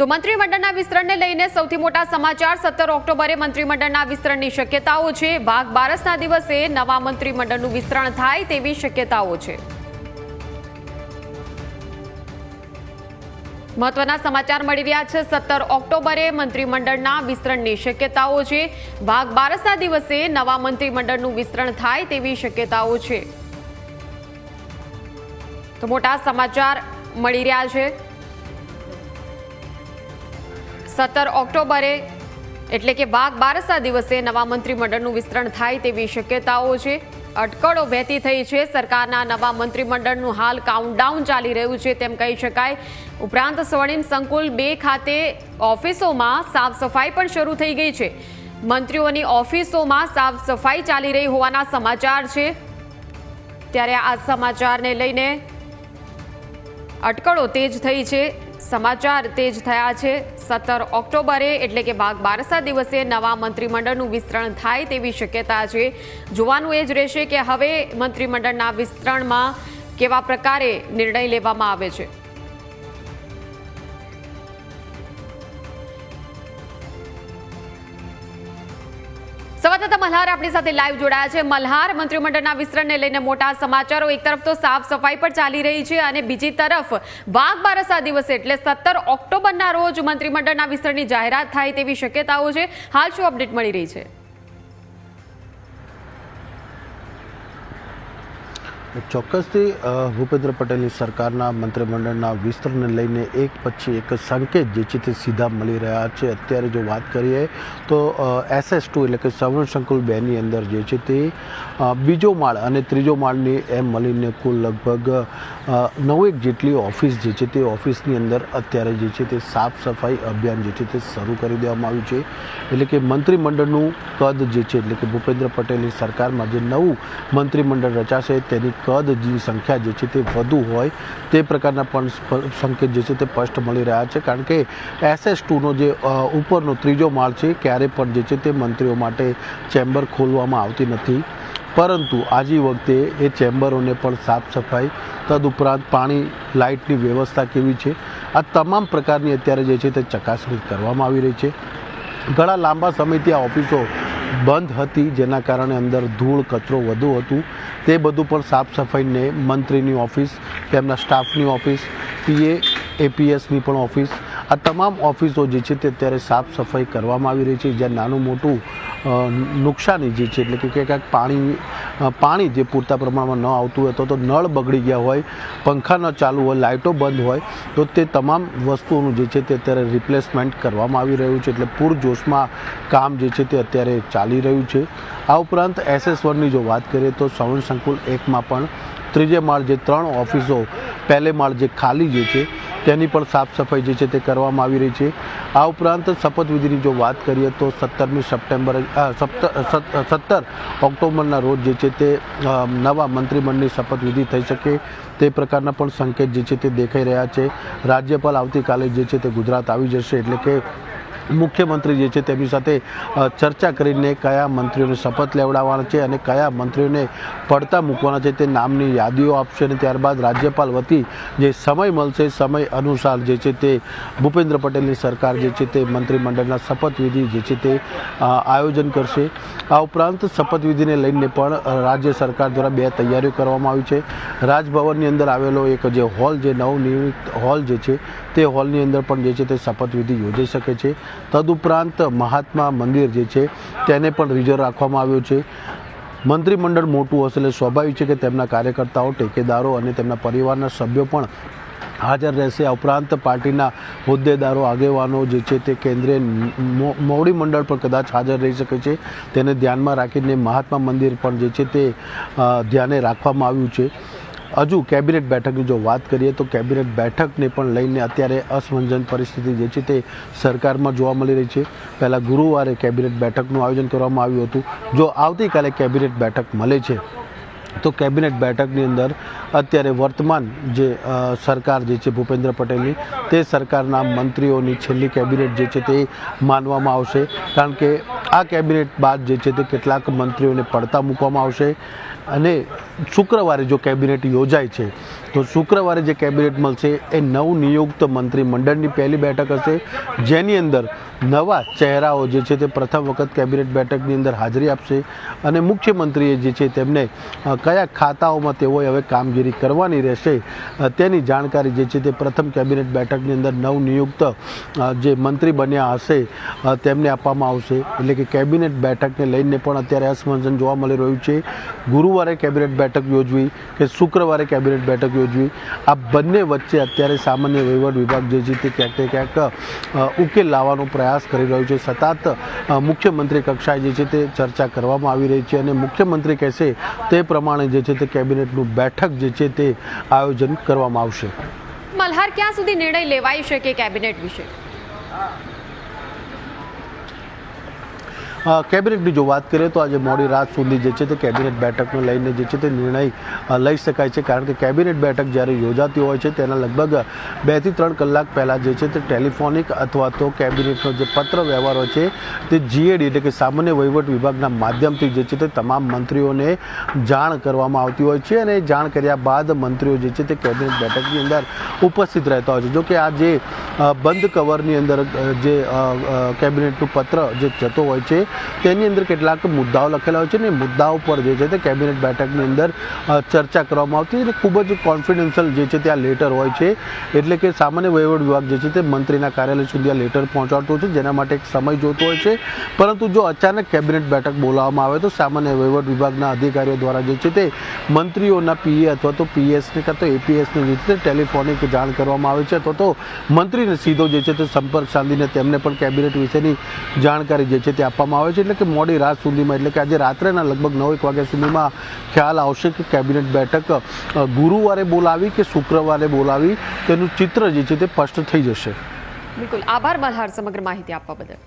તો મંત્રીમંડળના વિસ્તરણને લઈને સૌથી મોટા સમાચાર, સત્તર ઓક્ટોબરે મંત્રીમંડળના વિસ્તરણની શક્યતાઓ છે. વાઘ બારસના દિવસે નવા મંત્રીમંડળનું વિસ્તરણ થાય તેવી શક્યતાઓ છે. મહત્વના સમાચાર મળી રહ્યા છે. સત્તર ઓક્ટોબરે મંત્રીમંડળના વિસ્તરણની શક્યતાઓ છે. વાઘ બારસના દિવસે નવા મંત્રીમંડળનું વિસ્તરણ થાય તેવી શક્યતાઓ છે. તો મોટા સમાચાર મળી રહ્યા છે. સત્તર ઓક્ટોબરે, એટલે કે વાઘ બારસા દિવસે નવા મંત્રીમંડળનું વિસ્તરણ થાય તેવી શક્યતાઓ છે. અટકળો વહેતી થઈ છે. સરકારના નવા મંત્રીમંડળનું હાલ કાઉન્ટડાઉન ચાલી રહ્યું છે તેમ કહી શકાય. ઉપરાંત સ્વર્ણિમ સંકુલ બે ખાતે ઓફિસોમાં સાફ સફાઈ પણ શરૂ થઈ ગઈ છે. મંત્રીઓની ઓફિસોમાં સાફ સફાઈ ચાલી રહી હોવાના સમાચાર છે. ત્યારે આ સમાચારને લઈને અટકળો તેજ થઈ છે. સમાચાર તેજ થયા છે. સત્તર ઓક્ટોબરે એટલે કે બાગ બારસા દિવસે નવા મંત્રીમંડળનું વિસ્તરણ થાય તેવી શક્યતા છે. જોવાનું એ જ રહેશે કે હવે મંત્રીમંડળના વિસ્તરણમાં કેવા પ્રકારે નિર્ણય લેવામાં આવે છે. સંવાદદાતા મલ્હાર આપણી સાથે લાઈવ જોડાયા છે. મલ્હાર, મંત્રીમંડળના વિસ્તરણને લઈને મોટા સમાચારો. એક તરફ તો સાફ સફાઈ પણ ચાલી રહી છે અને બીજી તરફ વાઘ બારસા દિવસે, એટલે સત્તર ઓક્ટોબરના રોજ મંત્રીમંડળના વિસ્તરણની જાહેરાત થાય તેવી શક્યતાઓ છે. હાલ શું અપડેટ મળી રહી છે? ચોક્કસથી ભૂપેન્દ્ર પટેલની સરકારના મંત્રીમંડળના વિસ્તરણને લઈને એક પછી એક સંકેત જે છે તે સીધા મળી રહ્યા છે. અત્યારે જો વાત કરીએ તો એસએસ ટુ એટલે કે સવર્ણ સંકુલ બેની અંદર જે છે તે બીજો માળ અને ત્રીજો માળની એમ મળીને કુલ લગભગ નવેક જેટલી ઓફિસ જે છે તે ઓફિસની અંદર અત્યારે જે છે તે સાફ સફાઈ અભિયાન જે છે તે શરૂ કરી દેવામાં આવ્યું છે. એટલે કે મંત્રીમંડળનું કદ જે છે, એટલે કે ભૂપેન્દ્ર પટેલની સરકારમાં જે નવું મંત્રીમંડળ રચાશે તેની કદની સંખ્યા જે છે તે વધુ હોય તે પ્રકારના પણ સંકેત જે છે તે સ્પષ્ટ મળી રહ્યા છે. કારણ કે એસએસ ટુનો જે ઉપરનો ત્રીજો માળ છે, ક્યારે પણ જે છે તે મંત્રીઓ માટે ચેમ્બર ખોલવામાં આવતી નથી. પરંતુ આજી વખતે એ ચેમ્બરોને પણ સાફ સફાઈ, તદુપરાંત પાણી, લાઇટની વ્યવસ્થા કેવી છે, આ તમામ પ્રકારની અત્યારે જે છે તે ચકાસણી કરવામાં આવી રહી છે. ઘણા લાંબા સમયથી આ ઓફિસો બંધ હતી, જેના કારણે અંદર ધૂળ, કચરો વધુ હતું. તે બધું પણ સાફ સફાઈને મંત્રીની ઓફિસ, તેમના સ્ટાફની ઓફિસ, પીએ, એપીએસની પણ ઓફિસ. આ તમામ ઓફિસો જે છે તે અત્યારે સાફ સફાઈ કરવામાં આવી રહી છે. જ્યાં નાનું મોટું નુકસાની જે છે, એટલે કે ક્યાંક પાણી પાણી જે પૂરતા પ્રમાણમાં ન આવતું હોય તો નળ બગડી ગયા હોય, પંખા ન ચાલુ હોય, લાઇટો બંધ હોય, તો તે તમામ વસ્તુઓનું જે છે તે અત્યારે રિપ્લેસમેન્ટ કરવામાં આવી રહ્યું છે. એટલે પૂરજોશમાં કામ જે છે તે અત્યારે ચાલી રહ્યું છે. આ ઉપરાંત એસએસ વનની જો વાત કરીએ તો સવર્ણ સંકુલ એકમાં પણ ત્રીજે માળ જે ત્રણ ઓફિસો, પહેલે માળ જે ખાલી જે છે તેની પણ સાફ સફાઈ જે છે તે કરવામાં આવી રહી છે. આ ઉપરાંત શપથવિધિની જો વાત કરીએ તો સત્તરમી સપ્ટેમ્બર સત્તર ઓક્ટોબરના રોજ જે છે તે નવા મંત્રીમંડળની શપથવિધિ થઈ શકે તે પ્રકારના પણ સંકેત જે છે તે દેખાઈ રહ્યા છે. રાજ્યપાલ આવતીકાલે જે છે તે ગુજરાત આવી જશે એટલે કે મુખ્યમંત્રી જે છે તેમની સાથે ચર્ચા કરીને કયા મંત્રીઓને શપથ લેવડાવવાના છે અને કયા મંત્રીઓને પડતા મૂકવાના છે તે નામની યાદીઓ આપશે અને ત્યારબાદ રાજ્યપાલ વતી જે સમય મળશે, સમય અનુસાર જે છે તે ભૂપેન્દ્ર પટેલની સરકાર જે છે તે મંત્રીમંડળના શપથવિધિ જે છે તે આયોજન કરશે. આ ઉપરાંત શપથવિધિને લઈને પણ રાજ્ય સરકાર દ્વારા બે તૈયારીઓ કરવામાં આવી છે. રાજભવનની અંદર આવેલો એક જે હોલ, જે નવનિર્મિત હોલ જે છે તે હોલની અંદર પણ જે છે તે શપથવિધિ યોજાઈ શકે છે. તદુપરાંત મહાત્મા મંદિર જે છે, તેને પણ રિઝર્વ રાખવામાં આવ્યું છે. મંત્રીમંડળ મોટું હશે એટલે સ્વાભાવિક છે કે તેમના કાર્યકર્તાઓ, ટેકેદારો અને તેમના પરિવારના સભ્યો પણ હાજર રહેશે. આ ઉપરાંત પાર્ટીના હોદ્દેદારો, આગેવાનો જે છે તે કેન્દ્રીય મોવડી મંડળ પણ કદાચ હાજર રહી શકે છે. તેને ધ્યાનમાં રાખીને મહાત્મા મંદિર પણ જે છે તે ધ્યાને રાખવામાં આવ્યું છે. હજુ કેબિનેટ બેઠકની જો વાત કરીએ તો કેબિનેટ બેઠકને પણ લઈને અત્યારે અસમંજન પરિસ્થિતિ જે છે તે સરકારમાં જોવા મળી રહી છે. પહેલાં ગુરુવારે કેબિનેટ બેઠકનું આયોજન કરવામાં આવ્યું હતું. જો આવતીકાલે કેબિનેટ બેઠક મળે છે, તો કેબિનેટ બેઠકની અંદર અત્યારે વર્તમાન જે સરકાર જે છે ભૂપેન્દ્ર પટેલની, તે સરકારના મંત્રીઓની છેલ્લી કેબિનેટ જે છે તે માનવામાં આવશે. કારણ કે આ કેબિનેટ બાદ જે છે તે કેટલાક મંત્રીઓને પડતા મૂકવામાં આવશે. અને શુક્રવારે જો કેબિનેટ યોજાય છે, તો શુક્રવારે જે કેબિનેટ મળશે એ નવનિયુક્ત મંત્રી મંડળની પહેલી બેઠક હશે, જેની અંદર નવા ચહેરાઓ જે છે તે પ્રથમ વખત કેબિનેટ બેઠકની અંદર હાજરી આપશે. અને મુખ્યમંત્રીએ જે છે તેમને કયા ખાતાઓમાં તેઓએ હવે કામગીરી કરવાની રહેશે તેની જાણકારી જે છે તે પ્રથમ કેબિનેટ બેઠકની અંદર નવનિયુક્ત જે મંત્રી બન્યા હશે તેમને આપવામાં આવશે. એટલે કેબિનેટ બેઠકને લઈને પણ અત્યારે અસમંજન જોવા મળી રહ્યું છે. ગુરુવારે કેબિનેટ બેઠક યોજવી કે શુક્રવારે કેબિનેટ બેઠક યોજવી. આ બંને વચ્ચે અત્યારે સામાન્ય વહીવટ વિભાગ જે છે તે ક્યાંક ને ક્યાંક ઉકેલ લાવવાનો પ્રયાસ કરી રહ્યો છે. સતત મુખ્યમંત્રી કક્ષાએ જે છે તે ચર્ચા કરવામાં આવી રહી છે અને મુખ્યમંત્રી કહેશે તે પ્રમાણે જે છે તે કેબિનેટનું બેઠક જે છે તે આયોજન કરવામાં આવશે. મલ્હાર, ક્યાં સુધી નિર્ણય લેવાઈ શકે કેબિનેટ વિશે? કેબિનેટની જો વાત કરીએ તો આજે મોડી રાત સુધી જે છે તે કેબિનેટ બેઠકને લઈને જે છે તે નિર્ણય લઈ શકાય છે. કારણ કે કેબિનેટ બેઠક જ્યારે યોજાતી હોય છે તેના લગભગ બેથી ત્રણ કલાક પહેલાં જે છે તે ટેલિફોનિક અથવા તો કેબિનેટનો જે પત્ર વ્યવહાર હોય છે તે જીએડી એટલે કે સામાન્ય વહીવટ વિભાગના માધ્યમથી જે છે તે તમામ મંત્રીઓને જાણ કરવામાં આવતી હોય છે અને જાણ કર્યા બાદ મંત્રીઓ જે છે તે કેબિનેટ બેઠકની અંદર ઉપસ્થિત રહેતા હોય છે. જો કે આ જે બંધ કવરની અંદર જે કેબિનેટનું પત્ર જે જતો હોય છે તેની અંદર કેટલાક મુદ્દાઓ લખેલા હોય છે અને મુદ્દાઓ પર જે છે તે કેબિનેટ બેઠકની અંદર ચર્ચા કરવામાં આવતી અને ખૂબ જ કોન્ફિડન્શિયલ જે છે તે આ લેટર હોય છે. એટલે કે સામાન્ય વહીવટ વિભાગ જે છે તે મંત્રીના કાર્યાલય સુધી આ લેટર પહોંચાડતો છે, જેના માટે એક સમય જોતો હોય છે. પરંતુ જો અચાનક કેબિનેટ બેઠક બોલાવવામાં આવે તો સામાન્ય વહીવટ વિભાગના અધિકારીઓ દ્વારા જે છે તે મંત્રીઓના પીએ અથવા તો પીએસને કાં તો એપીએસને જે છે ટેલિફોનિક જાણ કરવામાં આવે છે અથવા તો મંત્રીને સીધો જે છે તે સંપર્ક સાધીને તેમને પણ કેબિનેટ વિશેની જાણકારી જે છે તે આપવામાં આવે છે એટલે કે મોડી રાત સુધીમાં, એટલે કે આજે રાત્રેના લગભગ નવ, એક વાગ્યા સુધીમાં ખ્યાલ આવશે કે કેબિનેટ બેઠક ગુરુવારે બોલાવી કે શુક્રવારે બોલાવી? તેનું ચિત્ર જે છે તે સ્પષ્ટ થઈ જશે. બિલકુલ. આભાર મલ્હાર સમગ્ર માહિતી આપવા બદલ.